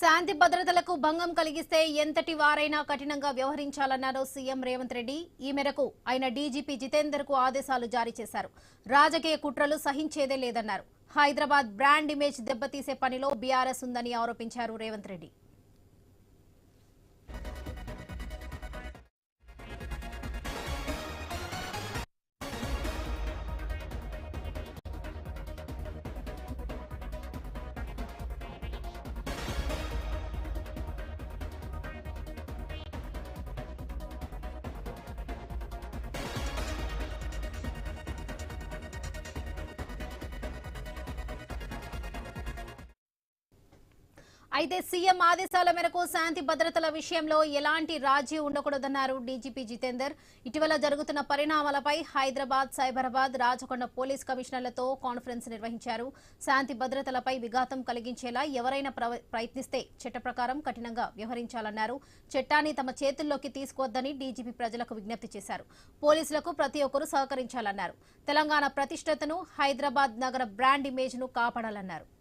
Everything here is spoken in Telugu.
శాంతి భద్రతలకు భంగం కలిగిస్తే ఎంతటి వారైనా కఠినంగా వ్యవహరించాలన్నారు సీఎం రేవంత్ రెడ్డి. ఈ మేరకు ఆయన డీజీపీ జితేందర్కు ఆదేశాలు జారీ చేశారు. రాజకీయ కుట్రలు సహించేదే లేదన్నారు. హైదరాబాద్ బ్రాండ్ ఇమేజ్ దెబ్బతీసే పనిలో బీఆర్ఎస్ ఉందని ఆరోపించారు రేవంత్ రెడ్డి. అయితే సీఎం ఆదేశాల మేరకు శాంతి భద్రతల విషయంలో ఎలాంటి రాజీ ఉండకూడదన్నారు డీజీపీ జితేందర్. ఇటీవల జరుగుతున్న పరిణామాలపై హైదరాబాద్ సైబరాబాద్ రాచకొండ పోలీస్ కమిషనర్లతో కాన్ఫరెన్స్ నిర్వహించారు. శాంతి భద్రతలపై విఘాతం కలిగించేలా ఎవరైనా ప్రవ- ప్రయత్నిస్తే చట్ట ప్రకారం కఠినంగా వ్యవహరించాలన్నారు. చట్టాన్ని తమ చేతుల్లోకి తీసుకోవద్దని డీజీపీ ప్రజలకు విజ్ఞప్తి చేశారు. పోలీసులకు ప్రతి ఒక్కరూ సహకరించాలన్నారు. తెలంగాణ ప్రతిష్టతను హైదరాబాద్ నగర బ్రాండ్ ఇమేజ్ను కాపాడాలన్నారు.